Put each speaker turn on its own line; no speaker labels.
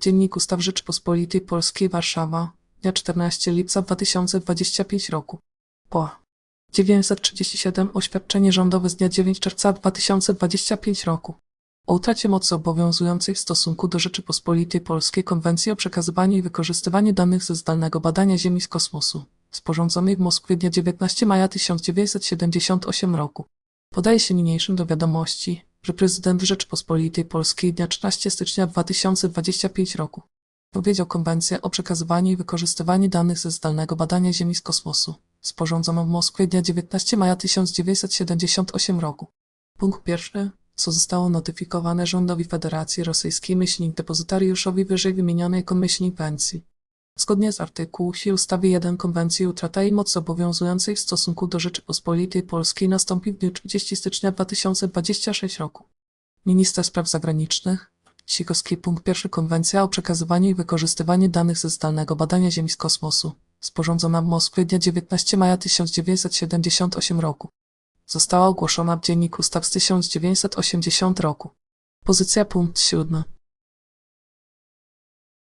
Dziennik Ustaw Rzeczypospolitej Polskiej Warszawa, dnia 14 lipca 2025 roku. Po 937 Oświadczenie rządowe z dnia 9 czerwca 2025 roku. O utracie mocy obowiązującej w stosunku do Rzeczypospolitej Polskiej Konwencji o przekazywaniu i wykorzystywaniu danych ze zdalnego badania Ziemi z kosmosu, sporządzonej w Moskwie dnia 19 maja 1978 roku. Podaje się niniejszym do wiadomości, że prezydent Rzeczypospolitej Polskiej dnia 13 stycznia 2025 roku powiedział konwencję o przekazywaniu i wykorzystywaniu danych ze zdalnego badania Ziemi z kosmosu, sporządzoną w Moskwie dnia 19 maja 1978 roku. Punkt pierwszy. Co zostało notyfikowane rządowi Federacji Rosyjskiej myślnik depozytariuszowi wyżej wymienionej myślnik pensji. Zgodnie z się ustawy 1 Konwencji utrata jej mocy obowiązującej w stosunku do Rzeczypospolitej Polskiej nastąpi w dniu 30 stycznia 2026 roku. Minister Spraw Zagranicznych Sikowski punkt pierwszy Konwencja o przekazywaniu i wykorzystywaniu danych ze zdalnego badania Ziemi z kosmosu, sporządzona w Moskwie dnia 19 maja 1978 roku. Została ogłoszona w Dzienniku Ustaw z 1980 roku. Pozycja punkt 7.